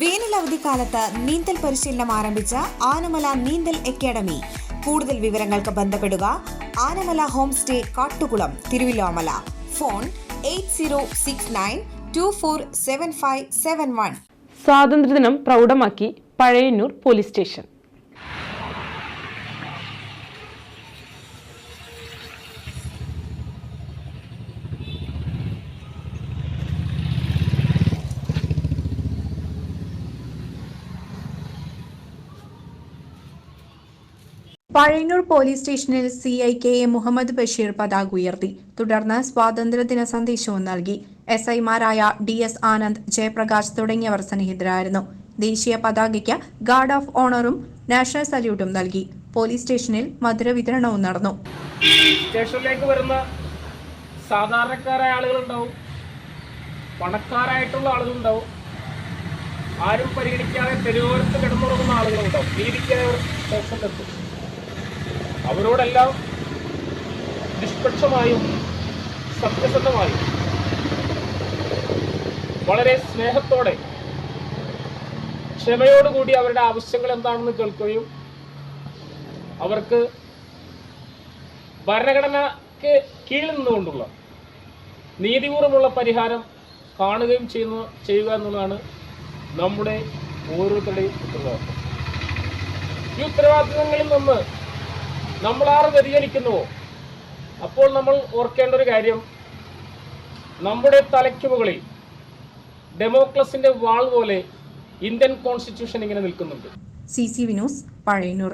വേനൽ അവധിക്കാലത്ത് നീന്തൽ പരിശീലനം ആരംഭിച്ച ആനമല നീന്തൽ അക്കാദമി. കൂടുതൽ വിവരങ്ങൾക്ക് ബന്ധപ്പെടുക Anamala home stay Kattukulam Thiruvillwamala. Phone eight സ്വാതന്ത്ര്യദിനം പ്രൗഢമാക്കി Pazhayannur police station. Pazhayannur police സ്റ്റേഷനിൽ C I K A Muhammad Basheer പതാക ഉയർത്തി. തുടർന്ന് സ്വാതന്ത്ര്യദിന സന്ദേശവും നൽകി. എസ് ഐമാരായ ഡി എസ് ആനന്ദ് ജയപ്രകാശ് തുടങ്ങിയവർ സന്നിഹിതരായിരുന്നു. ദേശീയ പതാകയ്ക്ക് ഗാർഡ് ഓഫ് ഓണറും നാഷണൽ സല്യൂട്ടും നൽകി. പോലീസ് സ്റ്റേഷനിൽ മധുര വിതരണവും നടന്നു. സ്റ്റേഷനിലേക്ക് വരുന്ന സാധാരണക്കാരായ ആളുകളുണ്ടാവും. പണക്കാരായിട്ടുള്ള ആളുകളുണ്ടാവും. ആരും പരിഗണിക്കാതെ തെരുവോരത്ത് കിടന്നുറങ്ങുന്ന ആളുകളുണ്ടാവും. നീതിക്കായി അവർ സ്റ്റേഷനിലെത്തും. അവരോടെല്ലാം നിഷ്പക്ഷമായും സത്യസന്ധമായും വളരെ സ്നേഹത്തോടെ ക്ഷമയോടുകൂടി അവരുടെ ആവശ്യങ്ങൾ എന്താണെന്ന് കേൾക്കുകയും അവർക്ക് ഭരണഘടനയ്ക്ക് കീഴിൽ നിന്നുകൊണ്ടുള്ള നീതിപൂർവമുള്ള പരിഹാരം കാണുകയും ചെയ്യുന്ന ചെയ്യുക എന്നുള്ളതാണ് നമ്മുടെ ഓരോരുത്തരുടെയും ഉത്തരവാദിത്വം ഈ ഉത്തരവാദിത്തങ്ങളിൽ നിന്ന് നമ്മൾ ആറ് വ്യതിചലിക്കുന്നുവോ അപ്പോൾ നമ്മൾ ഓർക്കേണ്ട ഒരു കാര്യം. നമ്മുടെ തലയ്ക്ക് മുകളിൽ ഡെമോക്രസിന്റെ വാൾ പോലെ ഇന്ത്യൻ കോൺസ്റ്റിറ്റ്യൂഷൻ ഇങ്ങനെ നിൽക്കുന്നുണ്ട്. C C Vinos Pazhayannur.